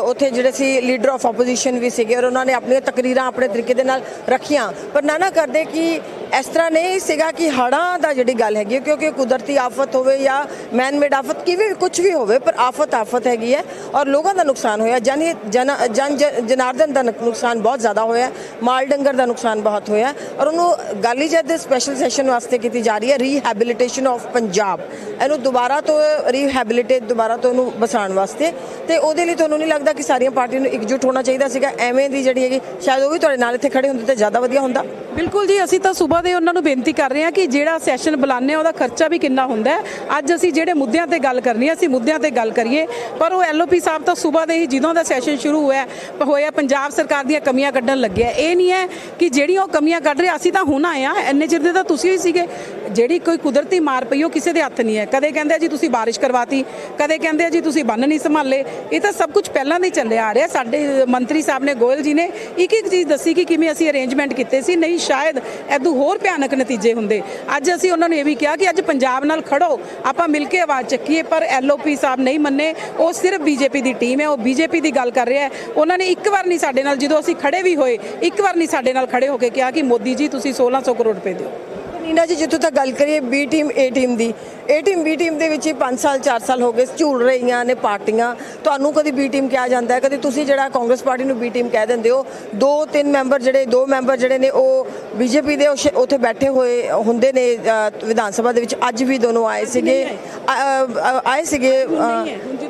ਉੱਥੇ ਜਿਹੜੇ ਸੀ ਲੀਡਰ ਆਫ ਆਪੋਜੀਸ਼ਨ ਵੀ ਸੀਗੇ ਔਰ ਉਹਨਾਂ ਨੇ ਆਪਣੀਆਂ ਤਕਰੀਰਾਂ ਆਪਣੇ ਤਰੀਕੇ ਦੇ ਨਾਲ ਰੱਖੀਆਂ। ਪਰ ਨਾ ਨਾ ਕਰਦੇ ਕਿ ਇਸ ਤਰ੍ਹਾਂ ਨਹੀਂ ਸੀਗਾ ਕਿ ਹੜ੍ਹਾਂ ਦਾ ਜਿਹੜੀ ਗੱਲ ਹੈਗੀ ਹੈ, ਕਿਉਂਕਿ ਕੁਦਰਤੀ ਆਫਤ ਹੋਵੇ ਜਾਂ ਮੈਨਮੇਡ ਆਫਤ ਕਿਵੇਂ ਕੁਝ ਵੀ ਹੋਵੇ ਪਰ ਆਫਤ ਆਫਤ ਹੈਗੀ ਹੈ ਔਰ ਲੋਕਾਂ ਦਾ ਨੁਕਸਾਨ ਹੋਇਆ ਜਨ ਜਨ ਜਨ ਜਨਾਰਦਨ ਦਾ ਨੁਕ- ਨੁਕਸਾਨ ਬਹੁਤ ਜ਼ਿਆਦਾ ਹੋਇਆ ਮਾਲ ਡੰਗਰ ਦਾ ਨੁਕਸਾਨ ਬਹੁਤ ਹੋਇਆ ਔਰ ਉਹਨੂੰ ਗੱਲ ਹੀ ਜਦ ਸਪੈਸ਼ਲ ਸੈਸ਼ਨ ਵਾਸਤੇ ਕੀਤੀ ਜਾ ਰਹੀ ਹੈ ਰੀਹੈਬਿਲਿਟੇਸ਼ਨ ਆਫ ਪੰਜਾਬ। ਇਹਨੂੰ ਦੁਬਾਰਾ ਤੋਂ ਰੀਹੈਬਿਲਿਟੇਟ ਦੁਬਾਰਾ ਤੋਂ ਇਹਨੂੰ ਬਸਾਉਣ ਵਾਸਤੇ ਤੇ ਉਹਦੇ ਲਈ ਤੁਹਾਨੂੰ ਨਹੀਂ ਲੱਗਦਾ ਕਿ ਸਾਰੀਆਂ ਪਾਰਟੀਆਂ ਨੂੰ ਇਕਜੁੱਟ ਹੋਣਾ ਚਾਹੀਦਾ ਸੀਗਾ? ਐਵੇਂ ਦੀ ਜਿਹੜੀ ਹੈਗੀ ਸ਼ਾਇਦ ਉਹ ਵੀ ਤੁਹਾਡੇ ਨਾਲ ਇੱਥੇ ਖੜੇ ਹੁੰਦੇ ਤਾਂ ਜ਼ਿਆਦਾ ਵਧੀਆ ਹੁੰਦਾ। ਬਿਲਕੁਲ ਜੀ, ਅਸੀਂ ਤਾਂ ਸਵੇਰ ਦੇ ਉਹਨਾਂ ਨੂੰ ਬੇਨਤੀ ਕਰ ਰਹੇ ਹਾਂ ਕਿ ਜਿਹੜਾ ਸੈਸ਼ਨ ਬੁਲਾਉਂਦੇ ਆ ਉਹਦਾ ਖਰਚਾ ਵੀ ਕਿੰਨਾ ਹੁੰਦਾ ਅੱਜ ਅਸੀਂ ਜਿਹੜੇ ਮੁੱਦਿਆਂ ਤੇ ਗੱਲ ਕਰਨੀ ਹੈ, ਅਸੀਂ ਮੁੱਦਿਆਂ ਤੇ ਗੱਲ ਕਰੀਏ। ਪਰ ਉਹ ਐਲਓਪੀ ਸਾਹਿਬ ਤਾਂ ਸਵੇਰ ਦੇ ਹੀ ਜਦੋਂ ਦਾ ਸੈਸ਼ਨ ਸ਼ੁਰੂ ਹੋਇਆ ਹੋਇਆ ਪੰਜਾਬ ਸਰਕਾਰ ਦੀਆਂ ਕਮੀਆਂ ਕੱਢਣ ਲੱਗਿਆ ਇਹ ਨਹੀਂ ਹੈ ਕਿ ਜਿਹੜੀਆਂ ਉਹ ਕਮੀਆਂ ਕੱਢ ਰਹੇ, ਅਸੀਂ ਤਾਂ ਹੁਣ ਆਏ ਆ ਇੰਨੇ ਚਿਰ ਦੇ ਤਾਂ ਤੁਸੀਂ ਹੀ ਸੀਗੇ। ਜਿਹੜੀ ਕੋਈ ਕੁਦਰਤੀ ਮਾਰ ਪਈ ਉਹ ਕਿਸੇ ਦੇ ਹੱਥ ਨਹੀਂ ਹੈ। ਕਦੇ ਕਹਿੰਦੇ ਜੀ ਤੁਸੀਂ ਬਾਰਿਸ਼ ਕਰਵਾਤੀ, ਕਦੇ ਕਹਿੰਦੇ ਜੀ ਤੁਸੀਂ ਬੰਨ ਨਹੀਂ ਸੰਭਾਲੇ। ਇਹ ਤਾਂ ਸਭ ਕੁਝ ਪਹਿਲਾਂ ਦੇ ਹੀ ਚੱਲਿਆ ਆ ਰਿਹਾ। ਸਾਡੇ ਮੰਤਰੀ ਸਾਹਿਬ ਨੇ ਗੋਇਲ ਜੀ ਨੇ ਇੱਕ ਇੱਕ ਚੀਜ਼ ਦੱਸੀ ਕਿ ਕਿਵੇਂ ਅਸੀਂ ਅਰੇਂਜਮੈਂਟ ਕੀਤੇ ਸੀ। ਨਹੀਂ, ਸ਼ਾਇਦ ਐਦੂ ਹੋਰ ਭਿਆਨਕ ਨਤੀਜੇ ਹੁੰਦੇ। ਅੱਜ ਅਸੀਂ ਉਹਨਾਂ ਨੂੰ ਇਹ ਵੀ ਕਿਹਾ ਕਿ ਅੱਜ ਪੰਜਾਬ ਨਾਲ ਖੜੋ। ਆਪਾਂ ਮਿਲ ਕੇ ਆਵਾਜ਼ ਚੱਕੀਏ, ਪਰ ਐਲਓਪੀ ਸਾਹਿਬ ਨਹੀਂ ਮੰਨੇ। ਉਹ ਸਿਰਫ ਬੀਜੇਪੀ ਦੀ ਟੀਮ ਹੈ, ਉਹ ਬੀਜੇਪੀ ਦੀ ਗੱਲ ਕਰ ਰਿਹਾ ਹੈ। ਉਹਨਾਂ ਨੇ ਇੱਕ ਵਾਰ ਨਹੀਂ ਸਾਡੇ ਨਾਲ, ਜਦੋਂ ਅਸੀਂ ਖੜੇ ਵੀ ਹੋਏ, ਇੱਕ ਵਾਰ ਨਹੀਂ ਸਾਡੇ ਨਾਲ ਖੜੇ ਹੋ ਕੇ ਕਿਹਾ ਕਿ ਮੋਦੀ ਜੀ, ਤੁਸੀਂ 1600 ਕਰੋੜ ਰੁਪਏ ਦਿਓ। ਨੀਨਾ ਜੀ ਜਿੱਥੋਂ ਤੱਕ ਗੱਲ ਕਰੀਏ ਬੀ ਟੀਮ ਏ ਟੀਮ ਦੀ। ਏ ਟੀਮ ਬੀ ਟੀਮ ਦੇ ਵਿੱਚ ਹੀ 5 ਸਾਲ 4 ਸਾਲ ਹੋ ਗਏ ਝੂਲ ਰਹੀਆਂ ਨੇ ਪਾਰਟੀਆਂ। ਤੁਹਾਨੂੰ ਕਦੀ ਬੀ ਟੀਮ ਕਿਹਾ ਜਾਂਦਾ ਹੈ? ਕਦੀ ਤੁਸੀਂ ਜਿਹੜਾ ਕਾਂਗਰਸ ਪਾਰਟੀ ਨੂੰ ਬੀ ਟੀਮ ਕਹਿ ਦਿੰਦੇ ਹੋ ਦੋ ਤਿੰਨ ਮੈਂਬਰ ਜਿਹੜੇ ਦੋ ਮੈਂਬਰ ਜਿਹੜੇ ਨੇ ਉਹ ਬੀਜੇਪੀ ਦੇ ਉੱਥੇ ਬੈਠੇ ਹੋਏ ਹੁੰਦੇ ਨੇ ਵਿਧਾਨ ਸਭਾ ਦੇ ਵਿੱਚ। ਅੱਜ ਵੀ ਦੋਨੋਂ ਆਏ ਸੀਗੇ। ਆਏ। ਸੀਗੇ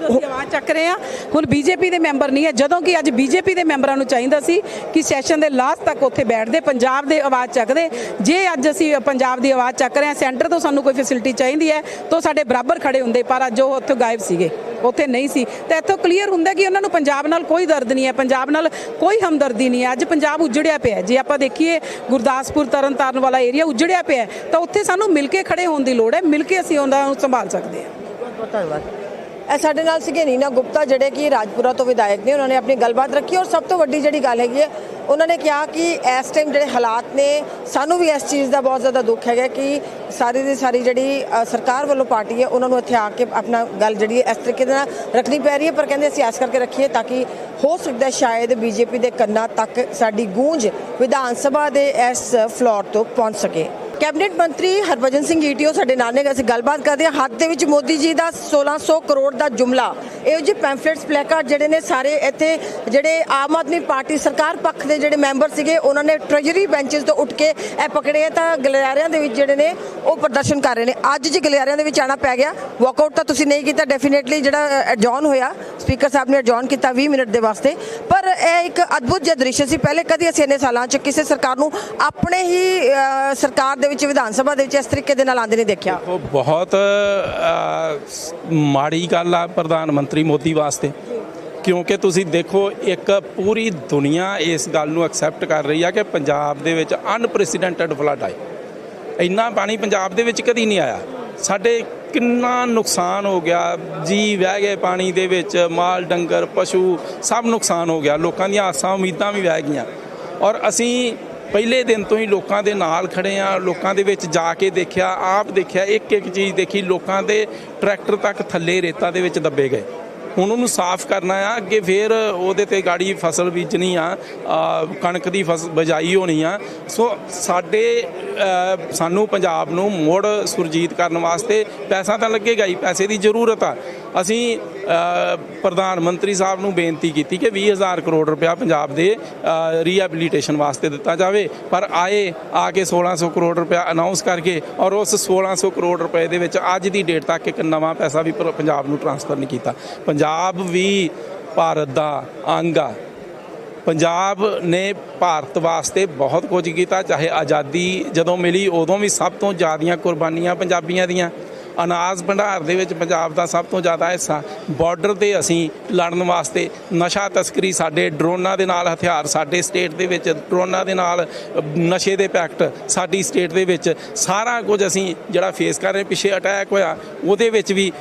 ਅਸੀਂ ਆਵਾਜ਼ ਚੱਕ ਰਹੇ ਹਾਂ। ਹੁਣ ਬੀਜੇਪੀ ਦੇ ਮੈਂਬਰ ਨਹੀਂ ਹੈ। ਜਦੋਂ ਕਿ ਅੱਜ ਬੀਜੇਪੀ ਦੇ ਮੈਂਬਰਾਂ ਨੂੰ ਚਾਹੀਦਾ ਸੀ ਕਿ ਸੈਸ਼ਨ ਦੇ ਲਾਸਟ ਤੱਕ ਉੱਥੇ ਬੈਠਦੇ ਪੰਜਾਬ ਦੇ ਆਵਾਜ਼ ਚੱਕਦੇ। ਜੇ ਅੱਜ ਅਸੀਂ ਪੰਜਾਬ ਦੀ ਆਵਾਜ਼ ਚੱਕ ਰਹੇ ਹਾਂ ਸੈਂਟਰ ਤੋਂ ਸਾਨੂੰ ਕੋਈ ਫੈਸਿਲਿਟੀ ਚਾਹੀਦੀ ਹੈ ਤਾਂ ਸਾਡੇ ਬਰਾਬਰ ਖੜੇ ਹੁੰਦੇ ਪਰ ਅੱਜ ਉਹ ਉੱਥੇ ਗਾਇਬ ਸੀਗੇ। ਉੱਥੇ ਨਹੀਂ ਸੀ। ਤਾਂ ਇੱਥੋਂ ਕਲੀਅਰ ਹੁੰਦਾ ਕਿ ਉਹਨਾਂ ਨੂੰ ਪੰਜਾਬ ਨਾਲ ਕੋਈ ਦਰਦ ਨਹੀਂ ਹੈ। ਪੰਜਾਬ ਨਾਲ ਕੋਈ ਹਮਦਰਦੀ ਨਹੀਂ ਹੈ। ਅੱਜ ਪੰਜਾਬ ਉਜੜਿਆ ਪਿਆ। ਜੇ ਆਪਾਂ ਦੇਖੀਏ ਗੁਰਦਾਸਪੁਰ ਤਰਨਤਾਰਨ ਵਾਲਾ ਏਰੀਆ ਉਜੜਿਆ ਪਿਆ ਤਾਂ ਉੱਥੇ ਸਾਨੂੰ ਮਿਲ ਕੇ ਖੜੇ ਹੋਣ ਦੀ ਲੋੜ ਹੈ। ਮਿਲ ਕੇ ਅਸੀਂ ਉਹਨਾਂ ਨੂੰ ਸੰਭਾਲ ਸਕਦੇ ਹਾਂ। ਬਹੁਤ ਧੰਨਵਾਦ। ਇਹ ਸਾਡੇ ਨਾਲ ਸੀਗੇ ਨੀਨਾ ਗੁਪਤਾ, ਜਿਹੜੇ ਕਿ ਰਾਜਪੁਰਾ ਤੋਂ ਵਿਧਾਇਕ ਨੇ। ਉਹਨਾਂ ਨੇ ਆਪਣੀ ਗੱਲਬਾਤ ਰੱਖੀ ਔਰ ਸਭ ਤੋਂ ਵੱਡੀ ਜਿਹੜੀ ਗੱਲ ਹੈਗੀ ਹੈ, ਉਹਨਾਂ ਨੇ ਕਿਹਾ ਕਿ ਇਸ ਟਾਈਮ ਜਿਹੜੇ ਹਾਲਾਤ ਨੇ, ਸਾਨੂੰ ਵੀ ਇਸ ਚੀਜ਼ ਦਾ ਬਹੁਤ ਜ਼ਿਆਦਾ ਦੁੱਖ ਹੈਗਾ ਕਿ ਸਾਰੀ ਦੀ ਸਾਰੀ ਜਿਹੜੀ ਸਰਕਾਰ ਵੱਲੋਂ ਪਾਰਟੀ ਹੈ, ਉਹਨਾਂ ਨੂੰ ਇੱਥੇ ਆ ਕੇ ਆਪਣਾ ਗੱਲ ਜਿਹੜੀ ਹੈ ਇਸ ਤਰੀਕੇ ਦੇ ਨਾਲ ਰੱਖਣੀ ਪੈ ਰਹੀ ਹੈ। ਪਰ ਕਹਿੰਦੇ ਅਸੀਂ ਇਸ ਕਰਕੇ ਰੱਖੀਏ ਤਾਂ ਕਿ ਹੋ ਸਕਦਾ ਹੈ ਸ਼ਾਇਦ ਬੀਜੇਪੀ ਦੇ ਕੰਨਾਂ ਤੱਕ ਸਾਡੀ ਗੂੰਜ ਵਿਧਾਨ ਸਭਾ ਦੇ ਇਸ ਫਲੋਰ ਤੋਂ ਪਹੁੰਚ ਸਕੇ। ਕੈਬਨਿਟ ਮੰਤਰੀ ਹਰਭਜਨ ਸਿੰਘ ਈਟੀਓ ਸਾਡੇ ਨਾਲ ਨੇ, ਅਸੀਂ ਗੱਲਬਾਤ ਕਰਦੇ ਹਾਂ। ਹੱਥ ਦੇ ਵਿੱਚ ਮੋਦੀ ਜੀ ਦਾ 1600 ਕਰੋੜ ਦਾ ਜੁਮਲਾ। ਇਹੋ ਜਿਹੇ ਪੈਂਫਲੇਟਸ ਪਲੈਕਾਰਡ ਜਿਹੜੇ ਨੇ ਸਾਰੇ ਇੱਥੇ ਜਿਹੜੇ ਆਮ ਆਦਮੀ ਪਾਰਟੀ ਸਰਕਾਰ ਪੱਖ ਦੇ ਜਿਹੜੇ ਮੈਂਬਰ ਸੀਗੇ, ਉਹਨਾਂ ਨੇ ਟ੍ਰੈਜਰੀ ਬੈਂਚਸ ਤੋਂ ਉੱਠ ਕੇ ਇਹ ਪਕੜੇ ਆ, ਤਾਂ ਗਲਿਆਰਿਆਂ ਦੇ ਵਿੱਚ ਜਿਹੜੇ ਨੇ ਉਹ ਪ੍ਰਦਰਸ਼ਨ ਕਰ ਰਹੇ ਨੇ। ਅੱਜ ਜੇ ਗਲਿਆਰਿਆਂ ਦੇ ਵਿੱਚ ਆਣਾ ਪੈ ਗਿਆ ਵਾਕਆਊਟ ਤਾਂ ਤੁਸੀਂ ਨਹੀਂ ਕੀਤਾ ਡੈਫੀਨੇਟਲੀ ਜਿਹੜਾ ਐਡਜੌਨ ਹੋਇਆ। ਸਪੀਕਰ ਸਾਹਿਬ ਨੇ ਐਡਜੌਨ ਕੀਤਾ 20 ਮਿੰਟ ਦੇ ਵਾਸਤੇ। ਪਰ ਇਹ ਇੱਕ ਅਦਭੁਤ ਜਿਹਾ ਦ੍ਰਿਸ਼ ਸੀ। ਪਹਿਲੇ ਕਦੀ ਅਸੀਂ ਇੰਨੇ ਸਾਲਾਂ 'ਚ ਕਿਸੇ ਸਰਕਾਰ ਨੂੰ ਆਪਣੇ ਹੀ ਸਰਕਾਰ ਦੇ ਵਿੱਚ ਵਿਧਾਨ ਸਭਾ ਦੇ ਵਿੱਚ ਇਸ ਤਰੀਕੇ ਦੇ ਨਾਲ ਆਂਦੇ ਨਹੀਂ ਦੇਖਿਆ। ਉਹ ਬਹੁਤ ਮਾੜੀ ਗੱਲ ਆ ਪ੍ਰਧਾਨ ਮੰਤਰੀ ਮੋਦੀ ਵਾਸਤੇ। ਕਿਉਂਕਿ ਤੁਸੀਂ ਦੇਖੋ, ਇੱਕ ਪੂਰੀ ਦੁਨੀਆ ਇਸ ਗੱਲ ਨੂੰ ਐਕਸੈਪਟ ਕਰ ਰਹੀ ਆ ਕਿ ਪੰਜਾਬ ਦੇ ਵਿੱਚ ਅਨਪ੍ਰੈਸੀਡੈਂਟਡ ਫਲੱਡ ਆਏ। ਇੰਨਾ ਪਾਣੀ ਪੰਜਾਬ ਦੇ ਵਿੱਚ ਕਦੀ ਨਹੀਂ ਆਇਆ। ਸਾਡੇ ਕਿੰਨਾ ਨੁਕਸਾਨ ਹੋ ਗਿਆ। ਜੀ ਵਹਿ ਗਏ ਪਾਣੀ ਦੇ ਵਿੱਚ, ਮਾਲ, ਡੰਗਰ, ਪਸ਼ੂ ਸਭ ਨੁਕਸਾਨ ਹੋ ਗਿਆ। ਲੋਕਾਂ ਦੀਆਂ ਆਸਾਂ, ਉਮੀਦਾਂ ਵੀ ਵਹਿ ਗਈਆਂ। ਔਰ ਅਸੀਂ ਪਹਿਲੇ ਦਿਨ ਤੋਂ ਹੀ ਲੋਕਾਂ ਦੇ ਨਾਲ ਖੜੇ ਆ, ਲੋਕਾਂ ਦੇ ਵਿੱਚ ਜਾ ਕੇ ਦੇਖਿਆ, ਆਪ ਦੇਖਿਆ ਇੱਕ ਇੱਕ ਚੀਜ਼ ਦੇਖੀ, ਲੋਕਾਂ ਦੇ ਟਰੈਕਟਰ ਤੱਕ ਥੱਲੇ ਰੇਤਾ ਦੇ ਵਿੱਚ ਦੱਬੇ ਗਏ। ਹੁਣ ਉਹਨੂੰ ਸਾਫ਼ ਕਰਨਾ ਆ, ਅੱਗੇ ਫੇਰ ਉਹਦੇ ਤੇ ਗਾੜੀ ਫਸਲ ਬੀਜਣੀ ਆ ਕਣਕ ਦੀ ਫਸਲ ਬਜਾਈ ਹੋਣੀ ਆ। ਸੋ ਸਾਡੇ ਸਾਨੂੰ ਪੰਜਾਬ ਨੂੰ ਮੁੜ ਸੁਰਜੀਤ ਕਰਨ ਵਾਸਤੇ ਪੈਸਾ ਤਾਂ ਲੱਗੇਗਾ ਹੀ, ਪੈਸੇ ਦੀ ਜ਼ਰੂਰਤ ਆ। ਅਸੀਂ ਪ੍ਰਧਾਨ ਮੰਤਰੀ ਸਾਹਿਬ ਨੂੰ ਬੇਨਤੀ ਕੀਤੀ ਕਿ 20000 ਕਰੋੜ ਰੁਪਇਆ ਪੰਜਾਬ ਦੇ ਰੀਹੈਬਿਲਿਟੇਸ਼ਨ ਵਾਸਤੇ ਦਿੱਤਾ ਜਾਵੇ। ਪਰ ਆਏ, ਆ ਕੇ 1600 ਕਰੋੜ ਰੁਪਇਆ ਅਨਾਉਂਸ ਕਰਕੇ ਔਰ ਉਸ 1600 ਕਰੋੜ ਰੁਪਏ ਦੇ ਵਿੱਚ ਅੱਜ ਦੀ ਡੇਟ ਤੱਕ ਇੱਕ ਨਵਾਂ ਪੈਸਾ ਵੀ ਪ- ਪੰਜਾਬ ਨੂੰ ਟ੍ਰਾਂਸਫਰ ਨਹੀਂ ਕੀਤਾ। ਪੰਜਾਬ ਵੀ ਭਾਰਤ ਦਾ ਅੰਗ ਆ। ਪੰਜਾਬ ਨੇ ਭਾਰਤ ਵਾਸਤੇ ਬਹੁਤ ਕੁਝ ਕੀਤਾ, ਚਾਹੇ ਆਜ਼ਾਦੀ ਜਦੋਂ ਮਿਲੀ ਉਦੋਂ ਵੀ ਸਭ ਤੋਂ ਜ਼ਿਆਦੀਆਂ ਕੁਰਬਾਨੀਆਂ ਪੰਜਾਬੀਆਂ ਦੀਆਂ। ਅਨਾਜ ਭੰਡਾਰ ਦੇ ਵਿੱਚ ਪੰਜਾਬ ਦਾ ਸਭ ਤੋਂ ਜ਼ਿਆਦਾ ਹਿੱਸਾ ਬਾਰਡਰ ਤੇ ਅਸੀਂ ਲੜਨ ਵਾਸਤੇ ਨਸ਼ਾ ਤਸਕਰੀ ਸਾਡੇ ਡਰੋਨਾਂ ਦੇ ਨਾਲ ਹਥਿਆਰ ਸਾਡੇ ਸਟੇਟ ਦੇ ਵਿੱਚ ਡਰੋਨਾਂ ਦੇ ਨਾਲ ਨਸ਼ੇ ਦੇ ਪੈਕਟ ਸਾਡੀ ਸਟੇਟ ਦੇ ਵਿੱਚ ਸਾਰਾ ਕੁਝ ਅਸੀਂ ਜਿਹੜਾ ਫੇਸ ਕਰ ਰਹੇ ਪਿੱਛੇ ਅਟੈਕ ਹੋਇਆ ਉਹਦੇ ਵਿੱਚ ਵੀ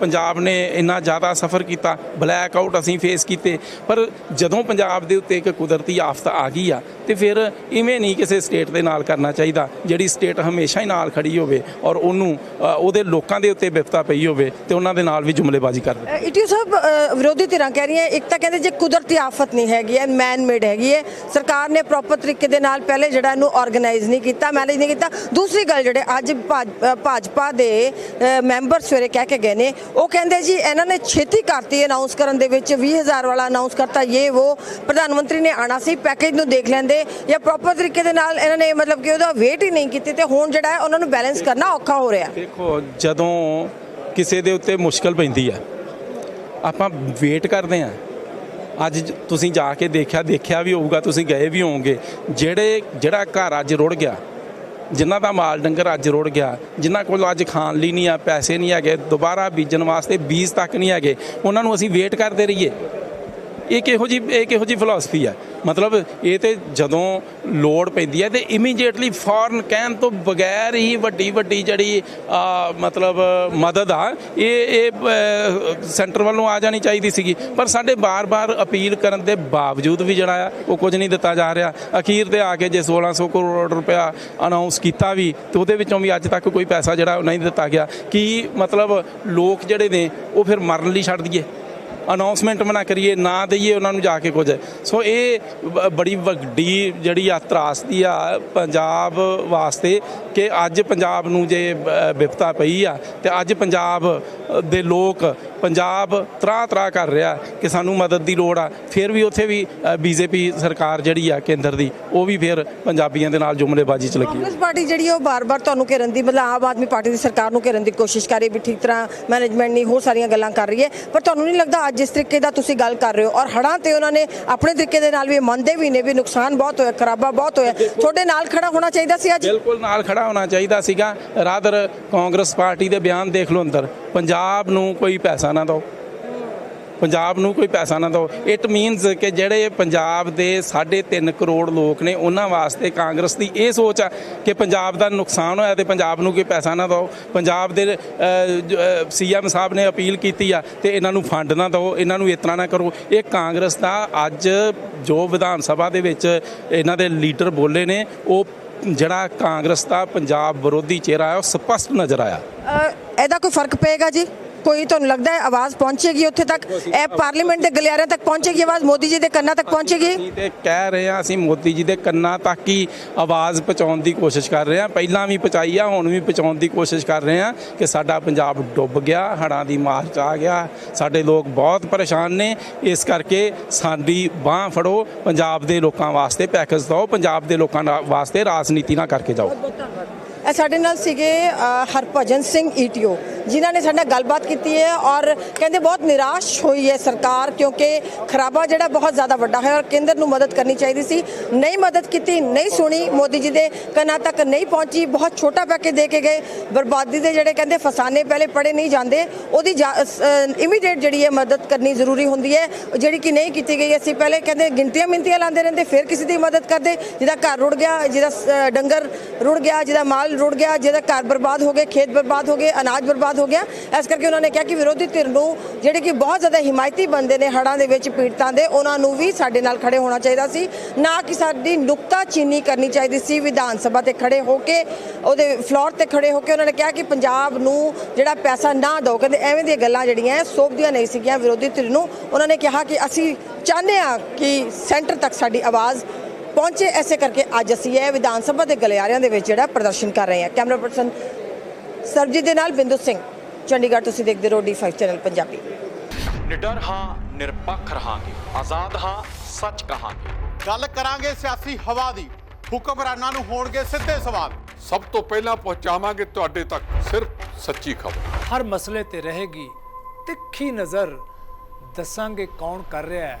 ਪੰਜਾਬ ਨੇ ਇੰਨਾ ਜ਼ਿਆਦਾ ਸਫਰ ਕੀਤਾ ਬਲੈਕ ਆਊਟ ਅਸੀਂ ਫੇਸ ਕੀਤੇ। ਪਰ ਜਦੋਂ ਪੰਜਾਬ ਦੇ ਉੱਤੇ ਇੱਕ ਕੁਦਰਤੀ ਆਫਤ ਆ ਗਈ ਆ ਤੇ ਫਿਰ ਇਵੇਂ ਨਹੀਂ ਕਿਸੇ ਸਟੇਟ ਦੇ ਨਾਲ ਕਰਨਾ ਚਾਹੀਦਾ ਜਿਹੜੀ ਸਟੇਟ ਹਮੇਸ਼ਾ ਹੀ ਨਾਲ ਖੜੀ ਹੋਵੇ ਔਰ ਉਹਨੂੰ ਅ, ਉਹਦੇ ਲੋਕਾਂ ਦੇ ਉੱਤੇ ਵਿਪਤਾ ਪਈ ਹੋਵੇ ਤੇ ਉਹਨਾਂ ਦੇ ਨਾਲ ਵੀ ਜੁਮਲੇਬਾਜ਼ੀ ਕਰ ਦੇ ਇਟੂ ਸਾਹਿਬ ਵਿਰੋਧੀ ਧਿਰਾਂ ਕਹਿ ਰਹੀਆਂ ਇੱਕ ਤਾਂ ਕਹਿੰਦੇ ਜੇ ਕੁਦਰਤੀ ਆਫਤ ਨਹੀਂ ਹੈਗੀ ਹੈ ਮੈਨ ਮੇਡ ਹੈਗੀ ਹੈ ਸਰਕਾਰ ਨੇ ਪ੍ਰੋਪਰ ਤਰੀਕੇ ਦੇ ਨਾਲ ਪਹਿਲੇ ਜਿਹੜਾ ਇਹਨੂੰ ਆਰਗੇਨਾਈਜ਼ ਨਹੀਂ ਕੀਤਾ ਮੈਨੇਜ ਨਹੀਂ ਕੀਤਾ। ਦੂਸਰੀ ਗੱਲ ਜਿਹੜੇ ਅੱਜ ਭਾਜਪਾ ਦੇ ਮੈਂਬਰ ਸਵੇਰੇ ਕਹਿ ਕੇ ਗਏ ਨੇ ਉਹ ਕਹਿੰਦੇ ਜੀ ਇਹਨਾਂ ਨੇ ਛੇਤੀ ਕਰਤੀ ਅਨਾਉਂਸ ਕਰਨ ਦੇ ਵਿੱਚ 20000 ਵਾਲਾ ਅਨਾਉਂਸ ਕਰਤਾ ਇਹ ਉਹ ਪ੍ਰਧਾਨ ਮੰਤਰੀ ਨੇ ਆਣਾ ਸੀ ਪੈਕੇਜ ਨੂੰ ਦੇਖ ਲੈਂਦੇ ਜਾਂ ਪ੍ਰੋਪਰ ਤਰੀਕੇ ਦੇ ਨਾਲ ਇਹਨਾਂ ਨੇ ਮਤਲਬ ਕਿ ਉਹਦਾ ਵੇਟ ਹੀ ਨਹੀਂ ਕੀਤੀ ਤੇ ਹੁਣ ਜਿਹੜਾ ਹੈ ਉਹਨਾਂ ਨੂੰ ਬੈਲੈਂਸ ਕਰਨਾ ਔਖਾ ਹੋ ਰਿਹਾ। ਦੇਖੋ ਜਦੋਂ ਕਿਸੇ ਦੇ ਉੱਤੇ ਮੁਸ਼ਕਲ ਪੈਂਦੀ ਹੈ ਆਪਾਂ ਵੇਟ ਕਰਦੇ ਆ। ਅੱਜ ਤੁਸੀਂ ਜਾ ਕੇ ਦੇਖਿਆ ਦੇਖਿਆ ਵੀ ਹੋਊਗਾ, ਤੁਸੀਂ ਗਏ ਵੀ ਹੋਵੋਗੇ ਜਿਹੜੇ, ਜਿਹੜਾ ਘਰ ਅੱਜ ਰੁੜ ਗਿਆ, ਜਿਨ੍ਹਾਂ ਦਾ ਮਾਲ ਡੰਗਰ ਅੱਜ ਰੁੜ ਗਿਆ, ਜਿਨ੍ਹਾਂ ਕੋਲ ਅੱਜ ਖਾਣ ਲਈ ਨਹੀਂ ਆ, ਪੈਸੇ ਨਹੀਂ ਹੈਗੇ, ਦੁਬਾਰਾ ਬੀਜਣ ਵਾਸਤੇ ਬੀਜ ਤੱਕ ਨਹੀਂ ਹੈਗੇ, ਉਹਨਾਂ ਨੂੰ ਅਸੀਂ ਵੇਟ ਕਰਦੇ ਰਹੀਏ। ਇਹ ਕਿਹੋ ਜੀ ਇਹ ਕਿਹੋ ਜੀ ਫਿਲਾਸਫੀ ਹੈ? ਮਤਲਬ ਇਹ ਤੇ ਜਦੋਂ ਲੋੜ ਪੈਂਦੀ ਹੈ ਤੇ ਇਮੀਡੀਏਟਲੀ ਫੌਰਨ ਕਹਿਣ ਤੋਂ ਬਗੈਰ ਹੀ ਵੱਡੀ ਵੱਡੀ ਜਿਹੜੀ ਮਤਲਬ ਮਦਦ ਆ, ਇਹ ਇਹ ਸੈਂਟਰ ਵੱਲੋਂ ਆ ਜਾਣੀ ਚਾਹੀਦੀ ਸੀਗੀ। ਪਰ ਸਾਡੇ ਬਾਰ-ਬਾਰ ਅਪੀਲ ਕਰਨ ਦੇ ਬਾਵਜੂਦ ਵੀ ਜਿਹੜਾ ਆ, ਉਹ ਕੁਝ ਨਹੀਂ ਦਿੱਤਾ ਜਾ ਰਿਹਾ। ਅਖੀਰ ਤੇ ਆ ਕੇ ਜੇ 1600 ਕਰੋੜ ਰੁਪਇਆ ਅਨਾਉਂਸ ਕੀਤਾ ਵੀ, ਤੇ ਉਹਦੇ ਵਿੱਚੋਂ ਵੀ ਅੱਜ ਤੱਕ ਕੋਈ ਪੈਸਾ ਜਿਹੜਾ ਉਹ ਨਹੀਂ ਦਿੱਤਾ ਗਿਆ। ਕੀ ਮਤਲਬ ਲੋਕ ਜਿਹੜੇ ਨੇ, ਉਹ ਫਿਰ ਮਰਨ ਲਈ ਛੱਡ ਦਈਏ? ਅਨਾਉਂਸਮੈਂਟ ਬਣਾ ਕਰੀਏ, ਨਾ ਦਈਏ, ਉਹਨਾਂ ਨੂੰ ਜਾ ਕੇ ਕੁਝ। ਸੋ ਇਹ ਬ- ਬੜੀ ਵੱਡੀ ਜਿਹੜੀ ਆ ਤਰਾਸਦੀ ਆ ਪੰਜਾਬ ਵਾਸਤੇ ਕਿ ਅੱਜ ਪੰਜਾਬ ਨੂੰ ਜੇ ਵਿਪਤਾ ਪਈ ਆ, ਤੇ ਅੱਜ ਪੰਜਾਬ ਦੇ ਲੋਕ ਪੰਜਾਬ ਤਰਾ ਤਰਾ ਕਰ ਰਿਹਾ ਕਿ ਸਾਨੂੰ ਮਦਦ ਦੀ ਲੋੜ ਆ। ਫਿਰ ਵੀ ਉੱਥੇ ਵੀ ਬੀਜੇਪੀ ਸਰਕਾਰ ਜਿਹੜੀ ਆ ਕੇਂਦਰ ਦੀ, ਉਹ ਵੀ ਫਿਰ ਪੰਜਾਬੀਆਂ ਦੇ ਨਾਲ ਜੁਮਲੇਬਾਜ਼ੀ ਚ ਲੱਗੀ ਕਾਂਗਰਸ ਪਾਰਟੀ ਜਿਹੜੀ ਹੈ ਉਹ ਬਾਰ-ਬਾਰ ਤੁਹਾਨੂੰ ਘੇਰਨ ਦੀ, ਮਤਲਬ ਆਮ ਆਦਮੀ ਪਾਰਟੀ ਦੀ ਸਰਕਾਰ ਨੂੰ ਘੇਰਨ ਦੀ ਕੋਸ਼ਿਸ਼ ਕਰ ਰਹੀ, ਵੀ ਠੀਕ ਤਰ੍ਹਾਂ ਮੈਨੇਜਮੈਂਟ ਨਹੀਂ ਹੋਰ ਸਾਰੀਆਂ ਗੱਲਾਂ ਕਰ ਰਹੀ ਹੈ। ਪਰ ਤੁਹਾਨੂੰ ਨਹੀਂ ਲੱਗਦਾ ਅੱਜ ਜਿਸ ਤਰੀਕੇ ਦਾ ਤੁਸੀਂ ਗੱਲ ਕਰ ਰਹੇ ਹੋ ਔਰ ਹੜਾਂ ਤੇ ਉਹਨਾਂ ਨੇ ਆਪਣੇ ਤਰੀਕੇ ਦੇ ਨਾਲ ਵੀ ਮੰਨਦੇ ਵੀ ਨੇ ਵੀ ਨੁਕਸਾਨ ਬਹੁਤ ਹੋਇਆ, ਖਰਾਬਾ ਬਹੁਤ ਹੋਇਆ। ਤੁਹਾਡੇ ਨਾਲ ਖੜਾ ਹੋਣਾ ਚਾਹੀਦਾ ਸੀ ਅੱਜ? ਬਿਲਕੁਲ ਨਾਲ ਖੜਾ ਹੋਣਾ ਚਾਹੀਦਾ ਸੀਗਾ। ਰਾਦਰ ਕਾਂਗਰਸ ਪਾਰਟੀ ਦੇ ਬਿਆਨ ਦੇਖ ਲਓ ਅੰਦਰ। ਪੰਜਾਬ ਨੂੰ ਕੋਈ ਪੈਸਾ ਨਾ ਦਿਓ। ਪੰਜਾਬ ਨੂੰ ਕੋਈ ਪੈਸਾ ਨਾ ਦਿਓ। ਇਟ ਮੀਨਸ ਕਿ ਜਿਹੜੇ ਪੰਜਾਬ ਦੇ 3.5 ਕਰੋੜ ਲੋਕ ਨੇ, ਉਹਨਾਂ ਵਾਸਤੇ ਕਾਂਗਰਸ ਦੀ ਇਹ ਸੋਚ ਆ ਕਿ ਪੰਜਾਬ ਦਾ ਨੁਕਸਾਨ ਹੋਇਆ ਤੇ ਪੰਜਾਬ ਨੂੰ ਕੋਈ ਪੈਸਾ ਨਾ ਦਿਓ। ਪੰਜਾਬ ਦੇ ਸੀਐਮ ਸਾਹਿਬ ਨੇ ਅਪੀਲ ਕੀਤੀ ਆ ਤੇ ਇਹਨਾਂ ਨੂੰ ਫੰਡ ਨਾ ਦਿਓ, ਇਹਨਾਂ ਨੂੰ ਇਤਨਾ ਨਾ ਕਰੋ। ਇਹ ਕਾਂਗਰਸ ਦਾ ਅੱਜ ਜੋ ਵਿਧਾਨ ਸਭਾ ਦੇ ਵਿੱਚ ਇਹਨਾਂ ਦੇ ਲੀਡਰ ਬੋਲੇ ਨੇ, ਉਹ ਜਿਹੜਾ ਕਾਂਗਰਸ ਦਾ ਪੰਜਾਬ ਵਿਰੋਧੀ ਚਿਹਰਾ ਹੈ ਉਹ ਸਪਸ਼ਟ ਨਜ਼ਰ ਆਇਆ। ਇਹਦਾ ਕੋਈ ਫ਼ਰਕ ਪਏਗਾ ਜੀ? ਕੋਈ ਤੁਹਾਨੂੰ ਲੱਗਦਾ ਹੈ ਆਵਾਜ਼ ਪਹੁੰਚੇਗੀ ਉੱਥੇ ਤੱਕ? ਇਹ ਪਾਰਲੀਮੈਂਟ ਦੇ ਗਲਿਆਰਿਆਂ ਤੱਕ ਪਹੁੰਚੇਗੀ ਆਵਾਜ਼? ਮੋਦੀ ਜੀ ਦੇ ਕੰਨਾਂ ਤੱਕ ਪਹੁੰਚੇਗੀ? ਤੇ ਕਹਿ ਰਹੇ ਹਾਂ ਅਸੀਂ ਮੋਦੀ ਜੀ ਦੇ ਕੰਨਾਂ ਤੱਕ ਹੀ ਆਵਾਜ਼ ਪਹੁੰਚਾਉਣ ਦੀ ਕੋਸ਼ਿਸ਼ ਕਰ ਰਹੇ ਹਾਂ। ਪਹਿਲਾਂ ਵੀ ਪਹੁੰਚਾਈ ਆ ਹੁਣ ਵੀ ਪਹੁੰਚਾਉਣ ਦੀ ਕੋਸ਼ਿਸ਼ ਕਰ ਰਹੇ ਹਾਂ ਕਿ ਸਾਡਾ ਪੰਜਾਬ ਡੁੱਬ ਗਿਆ ਹੜ੍ਹਾਂ ਦੀ ਮਾਰ ਚ ਆ ਗਿਆ। ਸਾਡੇ ਲੋਕ ਬਹੁਤ ਪਰੇਸ਼ਾਨ ਨੇ। ਇਸ ਕਰਕੇ ਸਾਡੀ ਬਾਹ ਫੜੋ ਪੰਜਾਬ ਦੇ ਲੋਕਾਂ ਵਾਸਤੇ ਪੈਕੇਜ ਦਿਓ ਪੰਜਾਬ ਦੇ ਲੋਕਾਂ ਵਾਸਤੇ ਰਾਜਨੀਤੀ ਨਾ ਕਰਕੇ ਜਾਓ। ਇਹ ਸਾਡੇ ਨਾਲ ਸੀਗੇ ਹਰਭਜਨ ਸਿੰਘ ਈਟੀਓ ਜਿਨ੍ਹਾਂ ਨੇ ਸਾਡੇ ਨਾਲ ਗੱਲਬਾਤ ਕੀਤੀ ਹੈ ਔਰ ਕਹਿੰਦੇ ਬਹੁਤ ਨਿਰਾਸ਼ ਹੋਈ ਹੈ ਸਰਕਾਰ ਕਿਉਂਕਿ ਖਰਾਬਾ ਜਿਹੜਾ ਬਹੁਤ ਜ਼ਿਆਦਾ ਵੱਡਾ ਹੈ ਔਰ ਕੇਂਦਰ ਨੂੰ ਮਦਦ ਕਰਨੀ ਚਾਹੀਦੀ ਸੀ। ਨਹੀਂ ਮਦਦ ਕੀਤੀ, ਨਹੀਂ ਸੁਣੀ, ਮੋਦੀ ਜੀ ਦੇ ਕੰਨਾਂ ਤੱਕ ਨਹੀਂ ਪਹੁੰਚੀ, ਬਹੁਤ ਛੋਟਾ ਪੈਕੇਜ ਦੇ ਕੇ ਗਏ। ਬਰਬਾਦੀ ਦੇ ਜਿਹੜੇ ਕਹਿੰਦੇ ਫਸਾਨੇ ਪਹਿਲੇ ਪੜੇ ਨਹੀਂ ਜਾਂਦੇ, ਉਹਦੀ ਇਮੀਡੀਏਟ ਜਿਹੜੀ ਹੈ ਮਦਦ ਕਰਨੀ ਜ਼ਰੂਰੀ ਹੁੰਦੀ ਹੈ। ਜਿਹੜੀ ਕਿ ਨਹੀਂ ਕੀਤੀ ਗਈ, ਅਸੀਂ ਪਹਿਲੇ ਕਹਿੰਦੇ ਗਿਣਤੀਆਂ ਮਿੰਤੀਆਂ ਲਾਉਂਦੇ ਰਹਿੰਦੇ, ਫਿਰ ਕਿਸੇ ਦੀ ਮਦਦ ਕਰਦੇ। ਜਿਹਦਾ ਘਰ ਰੁੜ ਗਿਆ, ਜਿਹਦਾ ਡੰਗਰ ਰੁੜ ਗਿਆ, ਜਿਹਦਾ ਮਾਲ ਰੁੜ ਗਿਆ ਜਿਹਦਾ ਘਰ ਬਰਬਾਦ ਹੋ ਗਏ ਖੇਤ ਬਰਬਾਦ ਹੋ ਗਏ ਅਨਾਜ ਬਰਬਾਦ ਹੋ ਗਿਆ। ਇਸ ਕਰਕੇ ਉਹਨਾਂ ਨੇ ਕਿਹਾ ਕਿ ਵਿਰੋਧੀ ਧਿਰ ਨੂੰ ਜਿਹੜੇ ਕਿ ਬਹੁਤ ਜ਼ਿਆਦਾ ਹਿਮਾਇਤੀ ਬੰਦੇ ਨੇ ਹੜ੍ਹਾਂ ਦੇ ਵਿੱਚ ਪੀੜਤਾਂ ਦੇ ਉਹਨਾਂ ਨੂੰ ਵੀ ਸਾਡੇ ਨਾਲ ਖੜੇ ਹੋਣਾ ਚਾਹੀਦਾ ਸੀ। ਨਾ ਕਿ ਸਾਡੀ ਨੁਕਤਾ ਚੀਨੀ ਕਰਨੀ ਚਾਹੀਦੀ ਸੀ ਵਿਧਾਨ ਸਭਾ ਤੇ ਖੜੇ ਹੋ ਕੇ ਉਹਦੇ ਫਲੋਰ ਤੇ ਖੜੇ ਹੋ ਕੇ ਉਹਨਾਂ ਨੇ ਕਿਹਾ ਕਿ ਪੰਜਾਬ ਨੂੰ ਜਿਹੜਾ ਪੈਸਾ ਨਾ ਦਿਓ ਕਹਿੰਦੇ ਐਵੇਂ ਦੀਆਂ ਗੱਲਾਂ ਜਿਹੜੀਆਂ ਹੈ, ਸੋਭਦੀਆਂ ਨਹੀਂ ਸੀਗੀਆਂ। ਵਿਰੋਧੀ ਧਿਰ ਨੂੰ ਉਹਨਾਂ ਨੇ ਕਿਹਾ ਕਿ ਅਸੀਂ ਚਾਹੁੰਦੇ ਹਾਂ ਕਿ ਸੈਂਟਰ ਤੱਕ ਸਾਡੀ ਆਵਾਜ਼ ਪਹੁੰਚੇ ਐਸੇ ਕਰਕੇ ਅੱਜ ਅਸੀਂ ਇਹ ਵਿਧਾਨ ਸਭਾ ਦੇ ਗਲਿਆਰਿਆਂ ਦੇ ਵਿੱਚ ਜਿਹੜਾ ਪ੍ਰਦਰਸ਼ਨ ਕਰ ਰਹੇ ਹਾਂ। ਕੈਮਰਾ ਪਰਸਨ ਸਰਬਜੀਤ ਦੇ ਨਾਲ ਬਿੰਦੂ ਸਿੰਘ। ਚੰਡੀਗੜ੍ਹ ਤੁਸੀਂ ਦੇਖਦੇ ਰਹੋ D5 ਚੈਨਲ ਪੰਜਾਬੀ। ਨਿਡਰ ਹਾਂ ਨਿਰਪੱਖ ਰਹਾਂਗੇ। ਆਜ਼ਾਦ ਹਾਂ ਸੱਚ ਕਹਾਂਗੇ। ਗੱਲ ਕਰਾਂਗੇ ਸਿਆਸੀ ਹਵਾ ਦੀ। ਹੁਕਮਰਾਨਾਂ ਨੂੰ ਹੋਣਗੇ ਸਿੱਧੇ ਸਵਾਲ। ਸਭ ਤੋਂ ਪਹਿਲਾਂ ਪਹੁੰਚਾਵਾਂਗੇ ਤੁਹਾਡੇ ਤੱਕ ਸਿਰਫ ਸੱਚੀ ਖਬਰ। ਹਰ ਮਸਲੇ ਤੇ ਰਹੇਗੀ ਤਿੱਖੀ ਨਜ਼ਰ। ਦੱਸਾਂਗੇ ਕੌਣ ਕਰ ਰਿਹਾ ਹੈ।